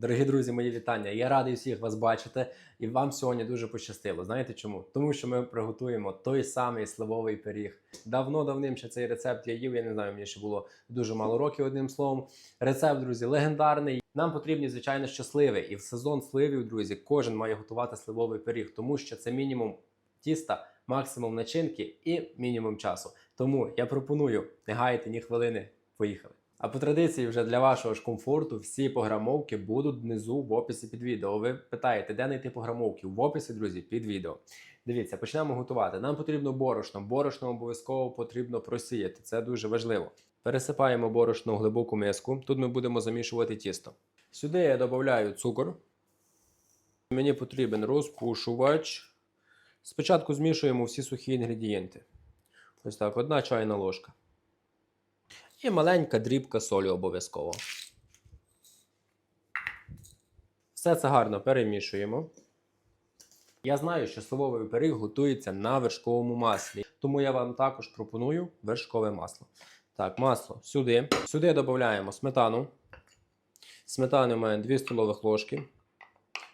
Дорогі друзі, мої вітання. Я радий всіх вас бачити, і вам сьогодні дуже пощастило. Знаєте чому? Тому що ми приготуємо той самий сливовий пиріг. Давно давним ще цей рецепт я їв. Я не знаю, мені ще було дуже мало років. Одним словом, рецепт, друзі, легендарний. Нам потрібні, звичайно, щасливі. І в сезон сливів, друзі, кожен має готувати сливовий пиріг, тому що це мінімум тіста, максимум начинки і мінімум часу. Тому я пропоную не гаяти ні хвилини. Поїхали. А по традиції, вже для вашого ж комфорту, всі програмовки будуть внизу в описі під відео. Ви питаєте, де знайти програмовки? В описі, друзі, під відео. Дивіться, почнемо готувати. Нам потрібно борошно. Борошно обов'язково потрібно просіяти. Це дуже важливо. Пересипаємо борошно в глибоку миску. Тут ми будемо замішувати тісто. Сюди я додаю цукор. Мені потрібен розпушувач. Спочатку змішуємо всі сухі інгредієнти. Ось так, одна чайна ложка. І маленька дрібка солі обов'язково. Все це гарно перемішуємо. Я знаю, що сливовий пиріг готується на вершковому маслі, тому я вам також пропоную вершкове масло. Так, масло сюди. Сюди додаємо сметану. Сметани у мене 2 столових ложки.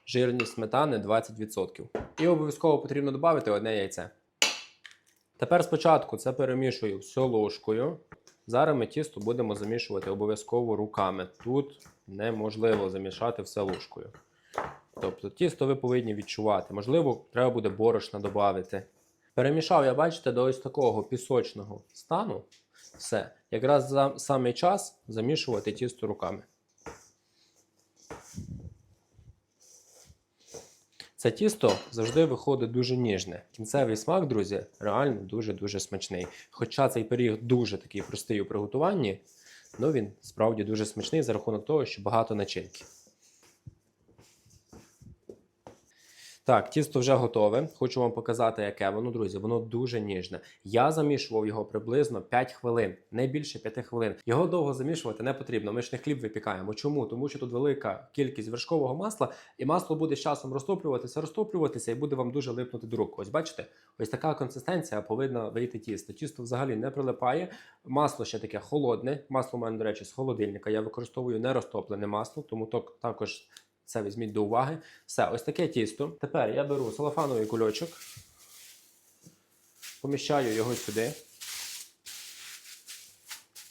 Жирність сметани 20%. І обов'язково потрібно додати одне яйце. Тепер спочатку це перемішую все ложкою. Зараз ми тісто будемо замішувати обов'язково руками. Тут неможливо замішати все ложкою. Тобто тісто ви повинні відчувати. Можливо, треба буде борошна додати. Перемішав, я бачите, до ось такого пісочного стану. Все. Якраз за самий час замішувати тісто руками. Це тісто завжди виходить дуже ніжне. Кінцевий смак, друзі, реально дуже-дуже смачний. Хоча цей пиріг дуже такий простий у приготуванні, але він справді дуже смачний за рахунок того, що багато начинки. Так, тісто вже готове. Хочу вам показати, яке воно, друзі. Воно дуже ніжне. Я замішував його приблизно 5 хвилин, не більше 5 хвилин. Його довго замішувати не потрібно. Ми ж не хліб випікаємо. Чому? Тому що тут велика кількість вершкового масла, і масло буде з часом розтоплюватися, розтоплюватися, і буде вам дуже липнути до рук. Ось бачите, ось така консистенція повинна вийти тісто. Тісто взагалі не прилипає. Масло ще таке холодне. Масло у мене, до речі, з холодильника. Я використовую не розтоплене масло, тому так- також. Це візьміть до уваги. Все, ось таке тісто. Тепер я беру салафановий кульочок, поміщаю його сюди,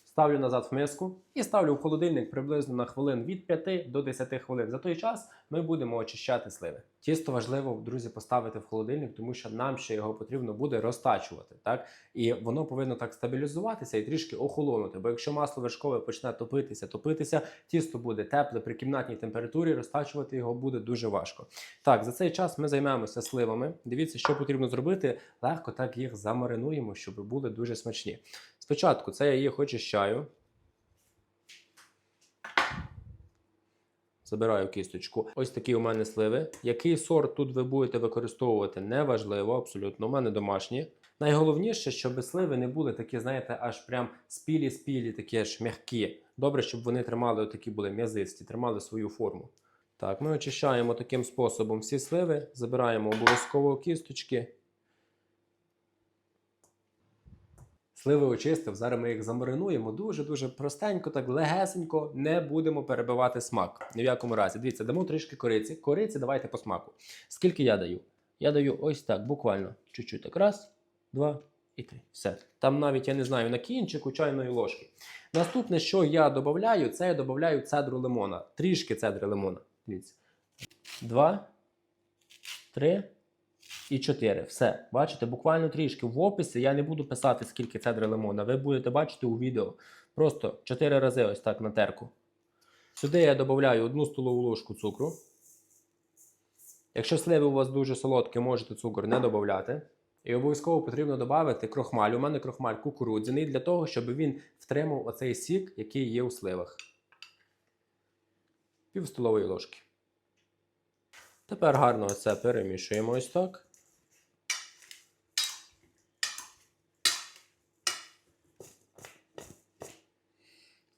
ставлю назад в миску і ставлю в холодильник приблизно на хвилин від 5 до 10 хвилин. За той час ми будемо очищати сливи. Тісто важливо, друзі, поставити в холодильник, тому що нам ще його потрібно буде розтачувати. Так? І воно повинно так стабілізуватися і трішки охолонути. Бо якщо масло вершкове почне топитися, топитися, тісто буде тепле при кімнатній температурі, розтачувати його буде дуже важко. Так, за цей час ми займемося сливами. Дивіться, що потрібно зробити. Легко так їх замаринуємо, щоб були дуже смачні. Спочатку це я їх очищаю. Забираю кісточку. Ось такі у мене сливи. Який сорт тут ви будете використовувати, неважливо, абсолютно. У мене домашні. Найголовніше, щоб сливи не були такі, знаєте, аж прям спілі-спілі, такі аж м'які. Добре, щоб вони тримали такі були м'язисті, тримали свою форму. Так, ми очищаємо таким способом всі сливи, забираємо обов'язково кісточки. Сливи очистив, зараз ми їх замаринуємо дуже-дуже простенько, так легесенько, не будемо перебивати смак. Ні в якому разі. Дивіться, дамо трішки кориці. Кориці давайте по смаку. Скільки я даю? Я даю ось так, буквально чуть-чуть так. Раз, два і три. Все. Там навіть я не знаю на кінчику чайної ложки. Наступне, що я додаю, це я додаю цедру лимона. Трішки цедри лимона. Дивіться. Два, три і 4. Все. Бачите, буквально трішки в описі. Я не буду писати, скільки цедри лимона. Ви будете бачити у відео. Просто 4 рази ось так на терку. Сюди я додаю 1 столову ложку цукру. Якщо сливи у вас дуже солодкі, можете цукор не додати. І обов'язково потрібно додати крохмаль. У мене крохмаль кукурудзяний для того, щоб він втримав оцей сік, який є у сливах. Пів столової ложки. Тепер гарно це перемішуємо ось так.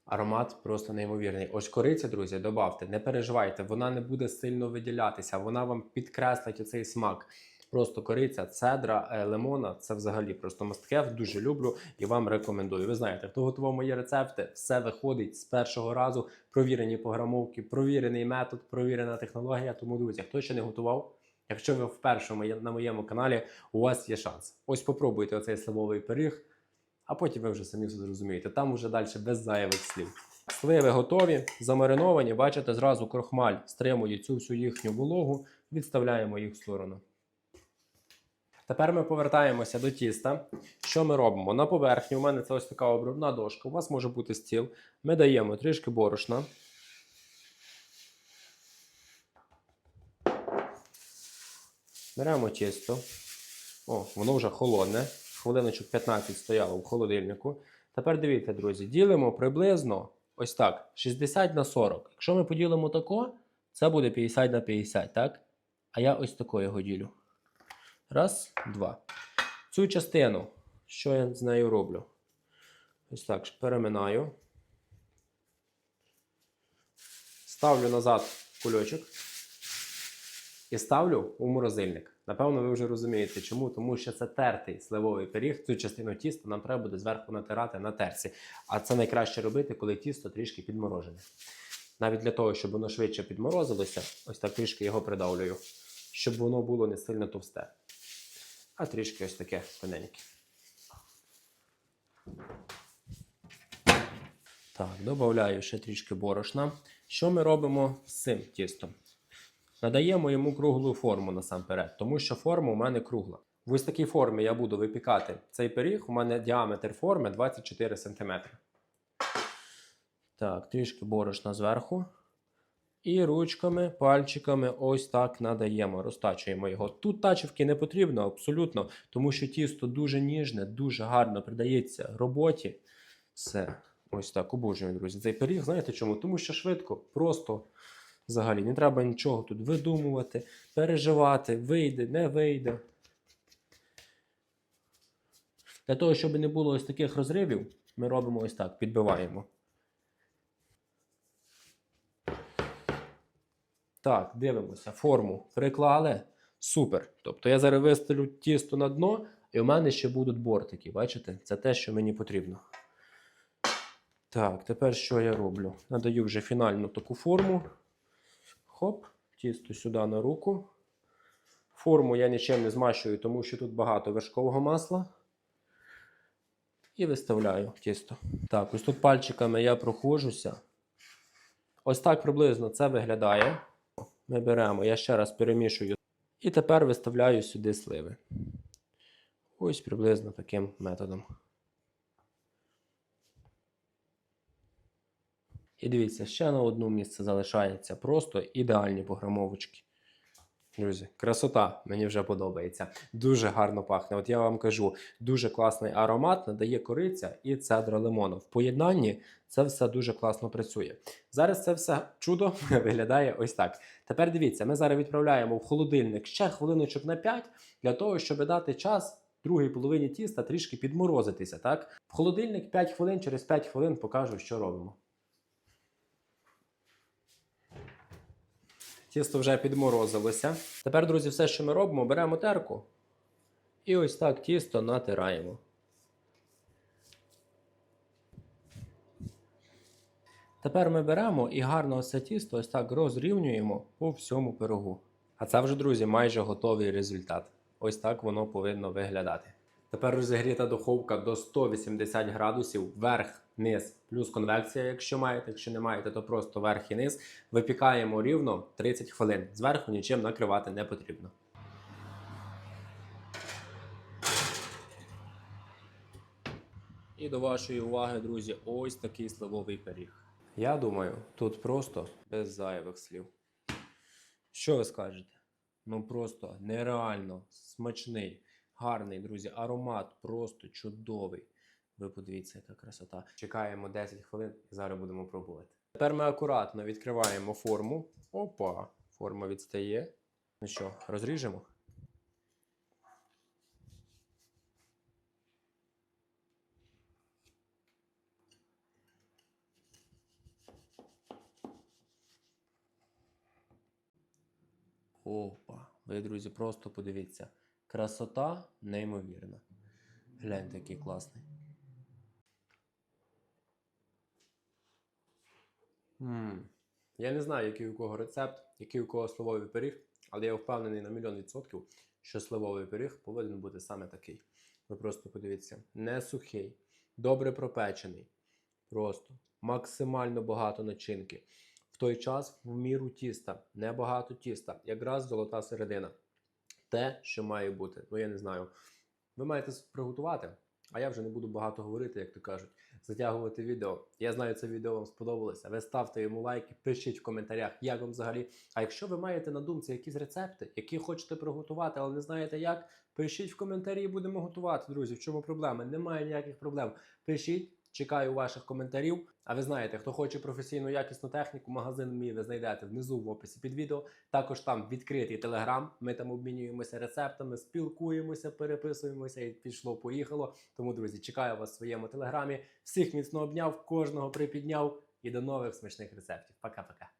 Аромат просто неймовірний. Ось кориця, друзі, додавте, не переживайте, вона не буде сильно виділятися, вона вам підкреслить оцей смак. Просто кориця, цедра, е, лимона це взагалі просто мастхев. Дуже люблю і вам рекомендую. Ви знаєте, хто готував мої рецепти, все виходить з першого разу. Провірені пограмовки, провірений метод, провірена технологія. Тому друзі, хто ще не готував. Якщо ви вперше на моєму каналі, у вас є шанс. Ось попробуйте оцей сливовий пиріг, а потім ви вже самі все зрозумієте. Там уже далі без зайвих слів. Сливи готові, замариновані. Бачите, зразу крохмаль стримує цю всю їхню вологу, відставляємо їх в сторону. Тепер ми повертаємося до тіста. Що ми робимо? На поверхні у мене це ось така обробна дошка. У вас може бути стіл. Ми даємо трішки борошна. Беремо тісто. О, воно вже холодне. Хвилиночок 15 стояло в холодильнику. Тепер дивіться, друзі, ділимо приблизно ось так: 60 на 40. Якщо ми поділимо тако, це буде 50 на 50, так? А я ось тако його ділю. Раз, два. Цю частину, що я з нею роблю? Ось так переминаю. Ставлю назад кульочок і ставлю у морозильник. Напевно, ви вже розумієте, чому? Тому що це тертий сливовий пиріг. Цю частину тіста нам треба буде зверху натирати на терці. А це найкраще робити, коли тісто трішки підморожене. Навіть для того, щоб воно швидше підморозилося, ось так трішки його придавлюю, щоб воно було не сильно товсте. А трішки ось таке тоненьке. Так, додаю ще трішки борошна. Що ми робимо з цим тістом? Надаємо йому круглу форму насамперед, тому що форма у мене кругла. В ось такій формі я буду випікати цей пиріг. У мене діаметр форми 24 см. Так, трішки борошна зверху. І ручками, пальчиками ось так надаємо, розтачуємо його. Тут тачівки не потрібно абсолютно, тому що тісто дуже ніжне, дуже гарно придається роботі. Все, ось так, обожнюю, друзі. Цей пиріг, знаєте чому? Тому що швидко, просто взагалі не треба нічого тут видумувати, переживати, вийде, не вийде. Для того, щоб не було ось таких розривів, ми робимо ось так: підбиваємо. Так, дивимося, форму приклали. Супер. Тобто я зараз виставлю тісто на дно, і у мене ще будуть бортики. Бачите? Це те, що мені потрібно. Так, тепер що я роблю? Надаю вже фінальну таку форму. Хоп, тісто сюди на руку. Форму я нічим не змащую, тому що тут багато вершкового масла. І виставляю тісто. Так, ось тут пальчиками я проходжуся. Ось так приблизно це виглядає. Ми беремо, я ще раз перемішую. І тепер виставляю сюди сливи. Ось приблизно таким методом. І дивіться, ще на одну місце залишається просто ідеальні пограмовочки. Друзі, красота, мені вже подобається. Дуже гарно пахне. От я вам кажу, дуже класний аромат надає кориця і цедра лимону. В поєднанні це все дуже класно працює. Зараз це все чудо виглядає ось так. Тепер дивіться, ми зараз відправляємо в холодильник ще хвилиночок на 5 для того, щоб дати час другій половині тіста трішки підморозитися. Так? В холодильник 5 хвилин, через 5 хвилин покажу, що робимо. Тісто вже підморозилося. Тепер, друзі, все, що ми робимо, беремо терку і ось так тісто натираємо. Тепер ми беремо і гарно це тісто ось так розрівнюємо по всьому пирогу. А це вже, друзі, майже готовий результат. Ось так воно повинно виглядати. Тепер розігріта духовка до 180 градусів, верх, низ, плюс конвекція, якщо маєте, якщо не маєте, то просто верх і низ. Випікаємо рівно 30 хвилин. Зверху нічим накривати не потрібно. І до вашої уваги, друзі, ось такий сливовий пиріг. Я думаю, тут просто без зайвих слів. Що ви скажете? Ну просто нереально смачний, гарний, друзі. Аромат просто чудовий. Ви подивіться, яка красота. Чекаємо 10 хвилин і зараз будемо пробувати. Тепер ми акуратно відкриваємо форму. Опа, форма відстає. Ну що, розріжемо? Опа. Ви, друзі, просто подивіться. Красота неймовірна. Гляньте, який класний. М Я не знаю, який у кого рецепт, який у кого сливовий пиріг, але я впевнений на мільйон відсотків, що сливовий пиріг повинен бути саме такий. Ви просто подивіться, не сухий, добре пропечений, просто максимально багато начинки. В той час в міру тіста, небагато тіста, якраз золота середина. Те, що має бути. Ну я не знаю. Ви маєте приготувати, а я вже не буду багато говорити, як то кажуть, затягувати відео. Я знаю, це відео вам сподобалося. Ви ставте йому лайки, пишіть в коментарях, як вам взагалі. А якщо ви маєте на думці якісь рецепти, які хочете приготувати, але не знаєте як, пишіть в коментарі будемо готувати, друзі. В чому проблема? Немає ніяких проблем. Пишіть. Чекаю ваших коментарів. А ви знаєте, хто хоче професійну якісну техніку, магазин мій ви знайдете внизу в описі під відео. Також там відкритий телеграм. Ми там обмінюємося рецептами, спілкуємося, переписуємося і пішло, поїхало. Тому, друзі, чекаю вас в своєму телеграмі. Всіх міцно обняв, кожного припідняв і до нових смачних рецептів. Пока-пока.